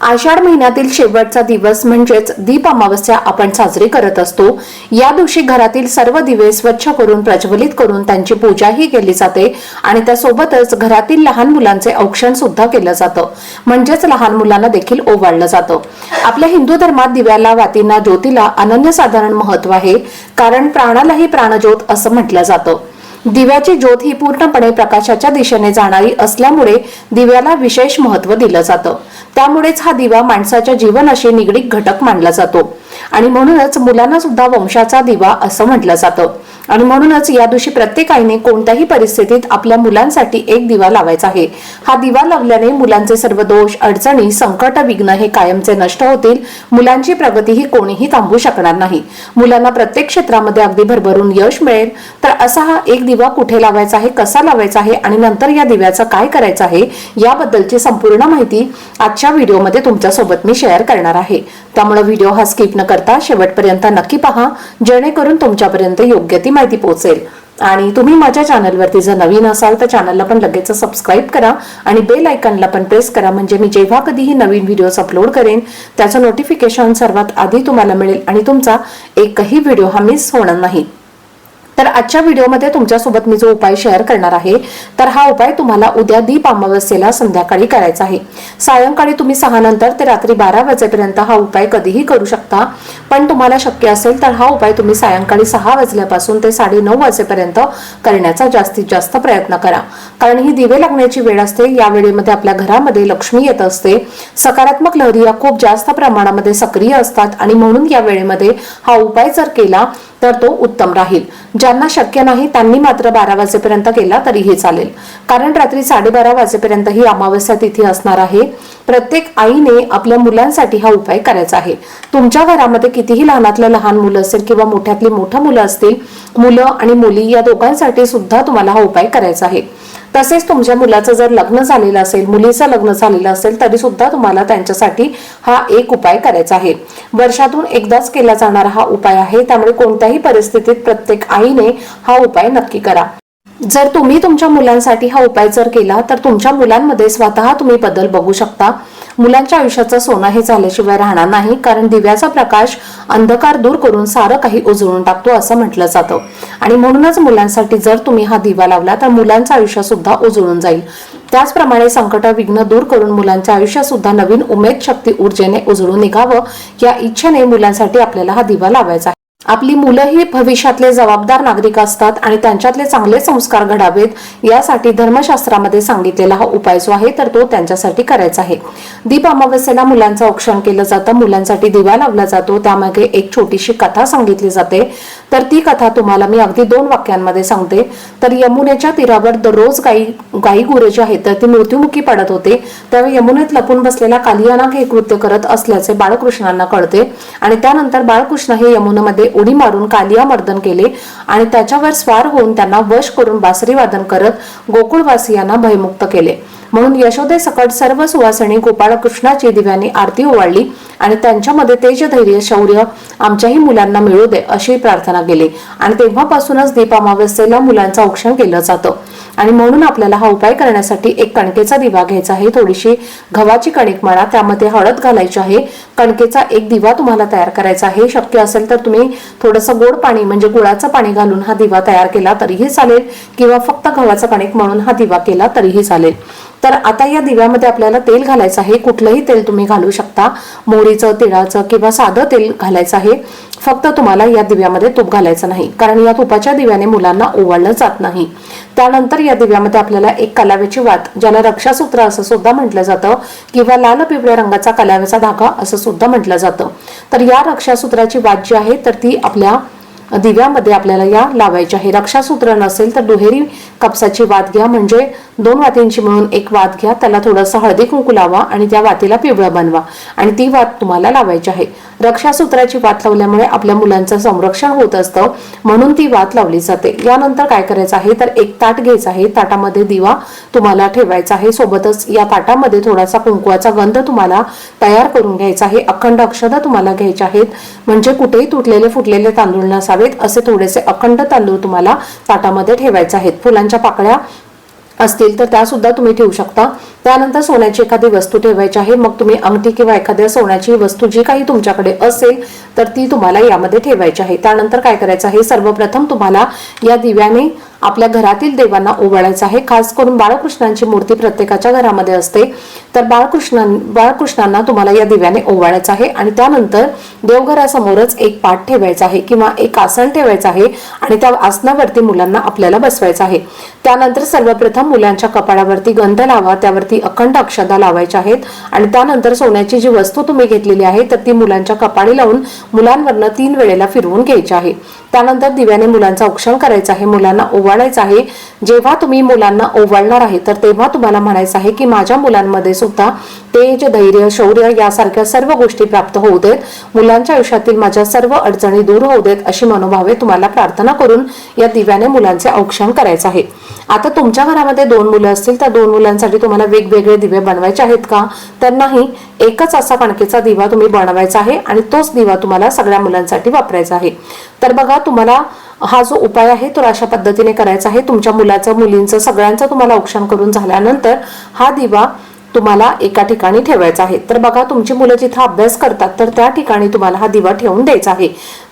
आषाढ महिन्यातील शेवटचा दिवस म्हणजेच दीप अमावस्या आपण साजरी करत असतो. या दिवशी घरातील सर्व दिवे स्वच्छ करून प्रज्वलित करून त्यांची पूजाही केली जाते आणि त्यासोबतच घरातील लहान मुलांचे औक्षण सुद्धा केलं जातं. म्हणजेच लहान मुलांना देखील ओवाळलं जातं. आपल्या हिंदू धर्मात दिव्याला वातींना ज्योतीला अनन्यसाधारण महत्त्व आहे. कारण प्राणालाही प्राणज्योत असं म्हटलं जातं. दिव्याची ज्योत ही पूर्णपणे प्रकाशाच्या दिशेने जाणारी असल्यामुळे दिव्याला विशेष महत्त्व दिलं जातं. त्यामुळेच हा दिवा माणसाच्या जीवनाशी निगडीत घटक मानला जातो. आणि म्हणूनच मुलांना सुद्धा वंशाचा दिवा असं म्हटलं जातं. आणि म्हणूनच या दिवशी प्रत्येक आईने कोणत्याही परिस्थितीत आपल्या मुलांसाठी एक दिवा लावायचा आहे. हा दिवा लावल्याने मुलांचे सर्व दोष अडचणी संकट विघ्न हे कायमचे नष्ट होतील. मुलांची प्रगती ही कोणीही थांबवू शकणार नाही. मुलांना प्रत्येक क्षेत्रामध्ये अगदी भरभरून यश मिळेल. तर असा हा एक दिवा कुठे लावायचा आहे कसा लावायचा आहे आणि नंतर या दिव्याचं काय करायचं आहे याबद्दलची संपूर्ण माहिती आजच्या व्हिडिओमध्ये तुमच्यासोबत मी शेअर करणार आहे. त्यामुळे व्हिडिओ हा स्किप न करता शेवटपर्यंत नक्की पहा जेणेकरून तुमच्यापर्यंत योग्य ती माहिती पोहोचेल. आणि तुम्ही माझ्या चॅनलवरती जर नवीन असाल तर चॅनलला पण लगेच सबस्क्राईब करा आणि बेल आयकनला पण प्रेस करा म्हणजे मी जेव्हा कधीही नवीन व्हिडिओज अपलोड करेन त्याचं नोटिफिकेशन सर्वात आधी तुम्हाला मिळेल आणि तुमचा एकही व्हिडिओ हा मिस होणार नाही. तर आजच्या व्हिडिओमध्ये तुमच्यासोबत मी जो उपाय शेअर करणार आहे तर हा उपाय तुम्हाला उद्या दीप अमावस्येला संध्याकाळी करायचा आहे. सायंकाळी तुम्ही सहा नंतर ते रात्री बारा वाजेपर्यंत हा उपाय कधीही करू शकता. पण तुम्हाला शक्य असेल तर हा उपाय तुम्ही सायंकाळी सहा वाजल्यापासून ते साडे नऊ वाजेपर्यंत करण्याचा जास्तीत जास्त प्रयत्न करा. कारण ही दिवे लागण्याची वेळ असते या वेळेमध्ये आपल्या घरामध्ये लक्ष्मी येत असते. सकारात्मक लहरी या खूप जास्त प्रमाणामध्ये सक्रिय असतात आणि म्हणून या वेळेमध्ये हा उपाय जर केला तर तो उत्तम राहील. ज्यांना शक्य नाही त्यांनी मात्र बारा वाजेपर्यंत केला तरीही चालेल. कारण रात्री साडेबारा वाजेपर्यंत ही अमावस्या तिथी असणार आहे. प्रत्येक आईने आपल्या मुलांसाठी हा उपाय करायचा आहे. तुमच्या घरामध्ये कितीही लहानातलं लहान मुलं असेल किंवा मोठ्यातली मोठं मुलं असतील मुलं आणि मुली या दोघांसाठी सुद्धा तुम्हाला हा उपाय करायचा आहे. तसेच तुमच्या मुलाचं जर लग्न झालेलं असेल मुलीचं लग्न झालेलं असेल तरी सुद्धा तुम्हाला त्यांच्यासाठी हा एक उपाय करायचा आहे. वर्षातून एकदाच केला जाणारा हा उपाय आहे त्यामुळे कोणत्याही परिस्थितीत प्रत्येक आईने हा उपाय नक्की करा. जर तुम्ही तुमच्या मुलांसाठी हा उपाय जर केला तर तुमच्या मुलांमध्ये स्वतः तुम्ही बदल बघू शकता. मुलांच्या आयुष्याचं सोनं हे झाल्याशिवाय राहणार नाही कारण दिव्याचा प्रकाश अंधकार दूर करून सारं काही उजळून टाकतो असं म्हटलं जातं. आणि म्हणूनच मुलांसाठी जर तुम्ही हा दिवा लावला तर मुलांचं आयुष्य सुद्धा उजळून जाईल. त्याचप्रमाणे संकट विघ्न दूर करून मुलांच्या आयुष्यात सुद्धा नवीन उमेद शक्ती ऊर्जेने उजळून निघावं या इच्छेने मुलांसाठी आपल्याला हा दिवा लावायचा आहे. आपली मुलं ही भविष्यातले जबाबदार नागरिक असतात आणि त्यांच्यातले चांगले संस्कार घडावेत यासाठी धर्मशास्त्रामध्ये सांगितलेला हा उपाय जो आहे तर तो त्यांच्यासाठी करायचा आहे. दीप अमावस्येला मुलांचं औक्षण केलं जातं मुलांसाठी दिवा लावला जातो त्यामागे एक छोटीशी कथा सांगितली जाते. तर ती कथा तुम्हाला मी अगदी दोन वाक्यांमध्ये सांगते. तर यमुनेच्या तीरावर दररोज गाई गाई गुरे जे आहेत तर ती मृत्युमुखी पडत होते. त्यावेळी यमुनेत लपून बसलेला कालियानाग हे कृत्य करत असल्याचे बाळकृष्णांना कळते. आणि त्यानंतर बाळकृष्ण हे यमुनेमध्ये उडी मारून कालिया मर्दन केले आणि त्याच्यावर स्वार होऊन त्यांना वश करून बासरी वादन करत गोकुळवासियांना भयमुक्त केले. म्हणून यशोदे सकट सर्व सुवासणी गोपाळकृष्णाची दिव्यांनी आरती ओवाळली आणि त्यांच्यामध्ये तेज धैर्य शौर्य आमच्याही मुलांना मिळू दे अशी प्रार्थना केली. आणि तेव्हापासूनच दीपामावस्येला मुलांचं औक्षण केलं जातं. आणि म्हणून आपल्याला हा उपाय करण्यासाठी एक कणकेचा दिवा घ्यायचा आहे. थोडीशी गव्हाची कणिक म्हणा त्यामध्ये हळद घालायची आहे. कणकेचा एक दिवा तुम्हाला तयार करायचा आहे. शक्य असेल तर तुम्ही थोडंसं गोड पाणी म्हणजे गुळाचं पाणी घालून हा दिवा तयार केला तरीही चालेल. किंवा फक्त गव्हाचं कणिक म्हणून हा दिवा केला तरीही चालेल. तर आता या दिव्यामध्ये आपल्याला तेल घालायचं आहे. कुठलंही तेल तुम्ही घालू शकता. मोहरीचं तिळाचं किंवा साधं तेल घालायचं आहे. फक्त तुम्हाला या दिव्यामध्ये तूप घालायचं नाही कारण या तुपाच्या दिव्याने मुलांना ओवाळलं जात नाही. त्यानंतर या दिव्यामध्ये आपल्याला एक कलाव्याची वात ज्याला रक्षासूत्र असं सुद्धा म्हटलं जातं किंवा लाल पिवळ्या रंगाचा कलाव्याचा धागा असं सुद्धा म्हटलं जातं. तर या रक्षासूत्राची वात जी आहे तर ती आपल्या दिव्यामध्ये आपल्याला या लावायची आहे. रक्षासूत्र नसेल तर दुहेरी कापसाची वात घ्या म्हणजे दोन वातींची मिळून एक वात घ्या त्याला थोडंसं हळदी कुंकू लावा आणि त्या वातीला पिवळं बनवा. आणि ती वात तुम्हाला लावायची आहे. रक्षासूत्राची वात लावल्यामुळे आपल्या मुलांचं संरक्षण होत असतं म्हणून ती वात लावली जाते. यानंतर काय करायचं आहे? तर एक ताट घ्यायचं आहे. ताटामध्ये दिवा तुम्हाला ठेवायचा आहे. सोबतच या ताटामध्ये थोडासा कुंकुवाचा गंध तुम्हाला तयार करून घ्यायचा आहे. अखंड अक्षदा तुम्हाला घ्यायच्या आहेत. म्हणजे कुठेही तुटलेले फुटलेले तांदूळ नसावेत. असे थोडेसे अखंड तांदूळ तुम्हाला ताटामध्ये ठेवायचे आहेत. फुलांच्या पाकळ्या असतील तर त्या सुद्धा तुम्ही ठेवू शकता. त्यानंतर सोन्याची एखादी वस्तू ठेवायची आहे मग तुम्ही अंगठी किंवा एखाद्या सोन्याची वस्तू जी काही तुमच्याकडे असेल तर ती तुम्हाला यामध्ये ठेवायची आहे. त्यानंतर काय करायचं आहे? सर्वप्रथम तुम्हाला या दिव्याने आपल्या घरातील देवांना ओवाळायचं आहे. खास करून बाळकृष्णांची मूर्ती प्रत्येकाच्या घरामध्ये असते. तर बाळकृष्ण बाळकृष्णांना तुम्हाला या दिव्याने ओवाळायचं आहे. आणि त्यानंतर देवघरासमोरच एक पाठ ठेवायचा आहे किंवा एक आसन ठेवायचं आहे आणि त्या आसनावरती मुलांना आपल्याला बसवायचं आहे. त्यानंतर सर्वप्रथम मुलांच्या कपाळावरती गंध लावा. त्यावरती अखंड अक्षदा लावायच्या आहेत. आणि त्यानंतर सोन्याची जी वस्तू तुम्ही घेतलेली आहे तर ती मुलांच्या कपाळी लावून मुलांवरनं तीन वेळेला फिरवून घ्यायची आहे. त्यानंतर दिव्याने मुलांचा औक्षण करायचं आहे मुलांना ओवाळायचं आहे. जेव्हा तुम्ही मुलांना ओवाळणार आहे तर तेव्हा तुम्हाला म्हणायचं आहे की माझ्या मुलांमध्ये सुद्धा तेज धैर्य शौर्य यासारख्या सर्व गोष्टी प्राप्त होऊ देत. मुलांच्या आयुष्यातील माझ्या सर्व अडचणी दूर होऊ देत अशी मनोभावे तुम्हाला प्रार्थना करून या दिव्याने मुलांचे औक्षण करायचं आहे. आता तुमच्या घरामध्ये दोन मुलं असतील तर दोन मुलांसाठी तुम्हाला वेगवेगळे दिवे बनवायचे आहेत का? तर नाही एकच असा कणकेचा दिवा तुम्ही बनवायचा आहे आणि तोच दिवा तुम्हाला सगळ्या मुलांसाठी वापरायचा आहे. तर बघा तुम्हाला हा जो उपाय आहे तो अशा पद्धतीने करायचा आहे. तुमच्या मुलाचं मुलींचं सगळ्यांचं तुम्हाला औक्षण करून झाल्यानंतर हा दिवा तुम्हाला एका ठिकाणी ठेवायचा आहे. तर बघा तुमची मुलं जिथं अभ्यास करतात तर त्या ठिकाणी तुम्हाला हा दिवा ठेवून द्यायचा आहे.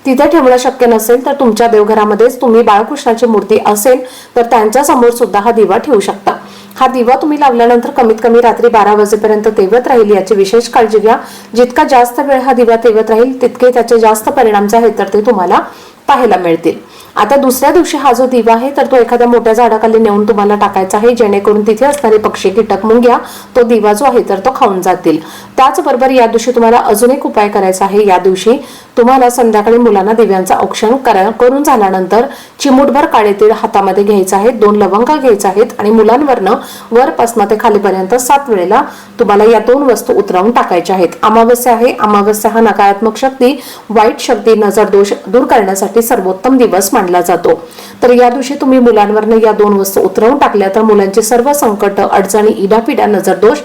तिथे ठेवणं शक्य नसेल तर तुमच्या देवघरामध्येच तुम्ही बाळकृष्णाची मूर्ती असेल तर त्यांच्यासमोर सुद्धा हा दिवा ठेवू शकता. हा दिवा तुम्ही लावल्यानंतर कमीत कमी रात्री बारा वाजेपर्यंत तेवत राहील याची विशेष काळजी घ्या. जितका जास्त वेळ हा दिवा तेवत राहील तितके त्याचे जास्त परिणाम जे आहेत तर ते तुम्हाला पाहायला मिळतील. आता दुसऱ्या दिवशी हा जो दिवा आहे तर तो एखाद्या मोठ्या झाडाखाली नेऊन तुम्हाला टाकायचा आहे जेणेकरून तिथे असणारे पक्षी कीटक मुंग्या तो दिवा जो आहे तर तो खाऊन जातील. त्याचबरोबर या दिवशी तुम्हाला अजून एक उपाय करायचा आहे. या दिवशी तुम्हाला संध्याकाळी मुलांना दिव्यांचा औक्षण करून झाल्यानंतर चिमूटभर काळे तीळ हातामध्ये घ्यायचं आहे दोन लवंगा घ्यायचा आहेत आणि मुलांवरनं वरपासनं ते खालीपर्यंत सात वेळेला तुम्हाला या दोन वस्तू उतरवून टाकायच्या आहेत. अमावस्या आहे. अमावस्या हा नकारात्मक शक्ती वाईट शक्ती नजर दोष दूर करण्यासाठी सर्वोत्तम दिवस मानला जातो. तर या दिवशी तुम्ही मुलांवरनं या दोन वस्तू उतरवून टाकल्या तर मुलांचे सर्व संकट अडचणी इडापिडा नजर दोष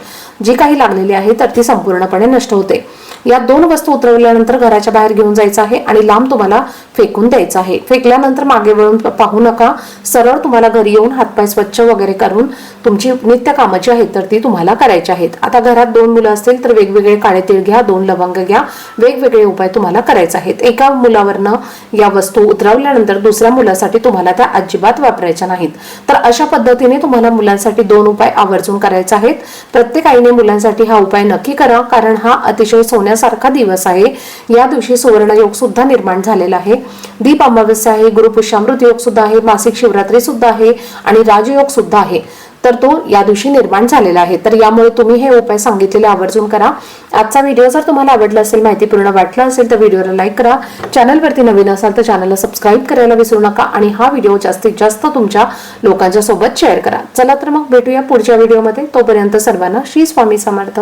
जी काही लागलेली आहे तर ती संपूर्णपणे नष्ट होते. या दोन वस्तू उतरवल्यानंतर घराच्या बाहेर घेऊन जायचं आहे आणि लांब तुम्हाला फेकून द्यायचं आहे. फेकल्यानंतर मागे वळून पाहू नका. सरळ तुम्हाला घरी येऊन हातपाय स्वच्छ वगैरे करून तुमची नित्य कामं जी आहेत तर ती तुम्हाला करायची आहेत. आता घरात दोन मुलं असतील तर वेगवेगळे काळे तीळ घ्या दोन लवंग घ्या. वेगवेगळे उपाय तुम्हाला करायचे आहेत. एका मुलावरनं या वस्तू उतरवल्यानंतर दुसऱ्या मुलासाठी तुम्हाला त्या अजिबात वापरायच्या नाहीत. तर अशा पद्धतीने तुम्हाला मुलांसाठी दोन उपाय आवर्जून करायचे आहेत. प्रत्येक आईने मुलांसाठी हा उपाय नक्की करा कारण हा अतिशय सोन्यासारखा दिवस आहे. या दिवशी सुवर्ण योग सुद्धा निर्माण झालेला आहे. दीप अमावस्या आहे गुरुपुष्यामृत योग सुद्धा आहे मासिक शिवरात्री सुद्धा आहे आणि राजयोग सुद्धा आहे. तर तो या दिवशी निर्माण झालेला आहे. तर यामुळे तुम्ही हे उपाय सांगितलेले आवर्जून करा. आजचा व्हिडिओ जर तुम्हाला आवडला असेल माहितीपूर्ण वाटला असेल तर व्हिडिओला लाईक करा. चॅनलवरती नवीन असाल तर चॅनलला सबस्क्राईब करायला विसरू नका आणि हा व्हिडिओ जास्तीत जास्त तुमच्या लोकांच्या सोबत शेअर करा. चला तर मग भेटूया पुढच्या व्हिडिओमध्ये. तोपर्यंत सर्वांना श्री स्वामी समर्थ.